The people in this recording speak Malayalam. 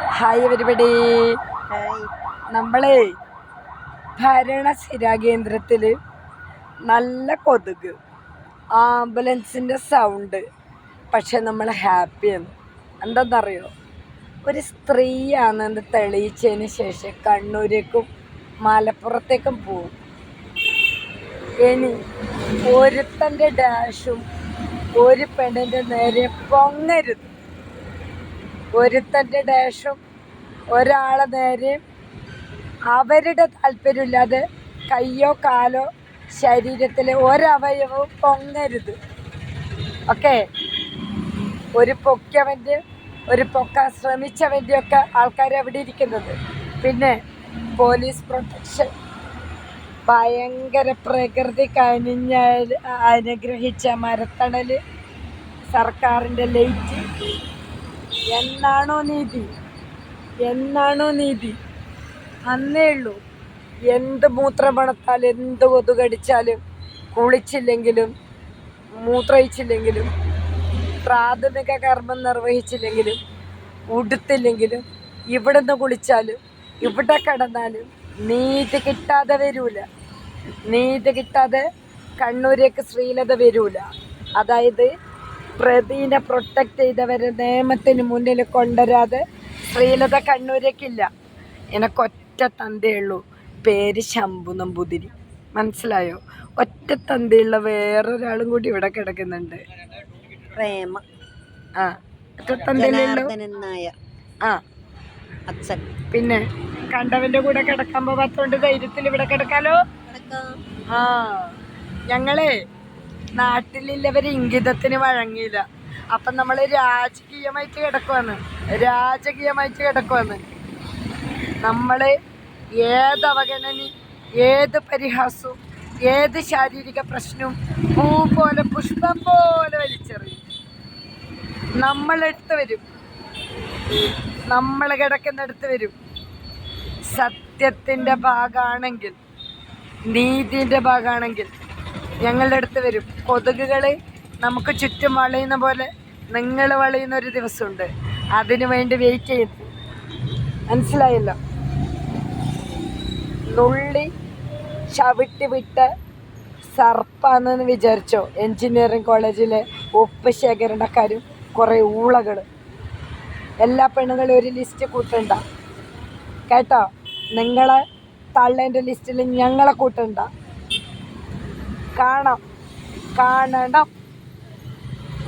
ഹായ് എവരിബഡി നമ്മളെ ഭരണസിരാ കേന്ദ്രത്തിൽ നല്ല കൊതുക് ആംബുലൻസിന്റെ സൗണ്ട് പക്ഷെ നമ്മൾ ഹാപ്പിയാണ് എന്താണെന്നറിയോ ഒരു സ്ത്രീയാണെന്ന് തെളിയിച്ചതിന് ശേഷം കണ്ണൂരേക്കും മലപ്പുറത്തേക്കും പോവും. ഇനി ഒരുത്തന്റെ ഡാഷും ഒരു പെണ്ണിന്റെ നേരെ പൊങ്ങരുത്. ഒരുത്തന്റെ ഡാഷും ഒരാളെ നേരെയും അവരുടെ താല്പര്യമില്ലാതെ കയ്യോ കാലോ ശരീരത്തിലെ ഒരവയവവും പൊങ്ങരുത്. ഓക്കെ? ഒരു പൊക്കിയവന്റെ ഒരു പൊക്കാൻ ശ്രമിച്ചവന്റെയൊക്കെ ആൾക്കാർ അവിടെ ഇരിക്കുന്നത്. പിന്നെ പോലീസ് പ്രൊട്ടക്ഷൻ. ഭയങ്കര പ്രകൃതി കനിഞ്ഞ അനുഗ്രഹിച്ച മരത്തണൽ സർക്കാരിന്റെ ലൈറ്റ് എന്നാണോ നീതി? എന്നാണോ നീതി? അന്നേ ഉള്ളൂ. എന്ത് മൂത്രമണത്താൽ എന്ത് കൊതുകടിച്ചാലും കുളിച്ചില്ലെങ്കിലും മൂത്രയിച്ചില്ലെങ്കിലും പ്രാഥമിക കർമ്മം നിർവഹിച്ചില്ലെങ്കിലും ഉടുത്തില്ലെങ്കിലും ഇവിടുന്ന് കുളിച്ചാലും ഇവിടെ കിടന്നാലും നീതി കിട്ടാതെ വരൂല. നീതി കിട്ടാതെ കണ്ണൂരേക്ക് ശ്രീലത വരൂല. അതായത് പ്രതിനെ പ്രൊട്ടക്റ്റ് ചെയ്തവരെ നിയമത്തിന് മുന്നിൽ കൊണ്ടുവരാതെ ശ്രീലത കണ്ണൂരേക്കില്ല. എനക്കൊറ്റ തന്തയുള്ളൂ പേര് ശംഭു നമ്പൂതിരി. മനസ്സിലായോ? ഒറ്റ തന്തയുള്ള വേറൊരാളും കൂടി ഇവിടെ കിടക്കുന്നുണ്ട്. പ്രേമ. ആ ഒറ്റ തന്തയിലുള്ള ആ. അച്ഛൻ. പിന്നെ കണ്ടവന്റെ കൂടെ കിടക്കാൻ പോവാത്തോണ്ട് ധൈര്യത്തിൽ ഇവിടെ കിടക്കാലോ? ആ ഞങ്ങളെ നാട്ടിലുള്ളവര് ഇംഗിതത്തിന് വഴങ്ങിയില്ല. അപ്പം നമ്മൾ രാജകീയമായിട്ട് കിടക്കുവാണ്. രാജകീയമായിട്ട് കിടക്കുവാണ്. നമ്മൾ ഏത് അവഗണനയും ഏത് പരിഹാസവും ഏത് ശാരീരിക പ്രശ്നവും പൂ പോലെ പുഷ്പം പോലെ വലിച്ചെറിയും. നമ്മളെടുത്ത് വരും. നമ്മൾ കിടക്കുന്നിടത്ത് വരും. സത്യത്തിന്റെ ഭാഗമാണെങ്കിൽ നീതിന്റെ ഭാഗമാണെങ്കിൽ ഞങ്ങളുടെ അടുത്ത് വരും. കൊതുകുകൾ നമുക്ക് ചുറ്റും വളയുന്ന പോലെ നിങ്ങൾ വളയുന്ന ഒരു ദിവസമുണ്ട്. അതിനു വേണ്ടി വെയിറ്റ് ചെയ്യും. മനസ്സിലായല്ലോ? നുള്ളി ചവിട്ടി വിട്ട് സർപ്പാണെന്ന് വിചാരിച്ചോ? എൻജിനീയറിംഗ് കോളേജിലെ ഉപ്പ് ശേഖരണക്കാരും കുറേ ഊളകൾ എല്ലാ പെണ്ണുങ്ങളും ഒരു ലിസ്റ്റ് കൂട്ടണ്ട. കേട്ടോ? നിങ്ങളെ തള്ളേന്റെ ലിസ്റ്റിൽ ഞങ്ങളെ കൂട്ടണ്ട. കാണാം. കാണണം.